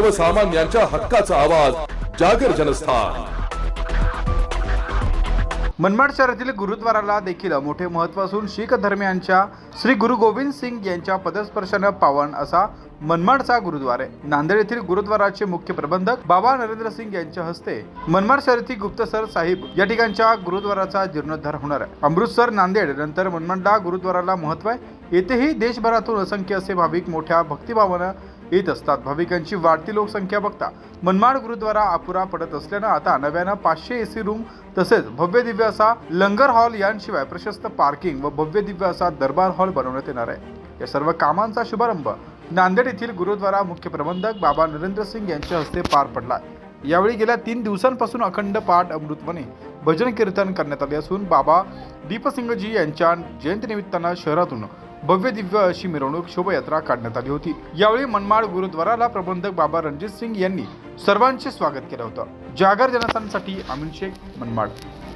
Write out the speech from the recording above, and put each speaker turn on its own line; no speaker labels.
सर्वसामान्यांच्या हक्काचा आवाज जागर जनस्थान.
मनमाड शहरातील गुरुद्वाराला देखील मोठे महत्त्व असून शीख धर्मियांच्या श्री गुरु गोविंद सिंग यांच्या पदस्पर्शानं पावन असा मनमाडचा गुरुद्वार आहे. नांदेड येथील गुरुद्वाराचे मुख्य प्रबंधक बाबा नरेंद्र सिंग यांच्या हस्ते मनमाड शहरातील गुप्तसर साहिब या ठिकाणच्या गुरुद्वाराचा जीर्णोद्धार होणार आहे. अमृतसर नांदेड नंतर मनमाडला गुरुद्वाराला महत्त्व आहे. येथेही देशभरातून असंख्य असे भाविक मोठ्या भक्तिभावानं येत असतात. भाविकांची वाढती लोकसंख्या बघता मनमाड गुरुद्वारा अपुरा पडत असल्यानं आता नव्यानं पाचशे एसी रूम तसेच भव्य दिव्य असा लंगर हॉल यांशिवाय प्रशस्त पार्किंग व भव्य दिव्य असा दरबार हॉल बनवण्यात येणार आहे. या सर्व कामांचा शुभारंभ नांदेड येथील गुरुद्वारा मुख्य प्रबंधक बाबा नरेंद्र सिंग यांच्या हस्ते पार पडला. यावेळी गेल्या तीन दिवसांपासून अखंड पाठ अमृतमने भजन कीर्तन करण्यात आले असून बाबा दीपसिंगजी यांच्या जयंतीनिमित्तानं शहरातून भव्य दिव्य अशी मिरवणूक शोभायात्रा काढण्यात आली होती. यावेळी मनमाड गुरुद्वाराला प्रबंधक बाबा रणजित सिंग यांनी सर्वांचे स्वागत केलं होतं. जागर जनस्थानसाठी अमिन शेख मनमाड.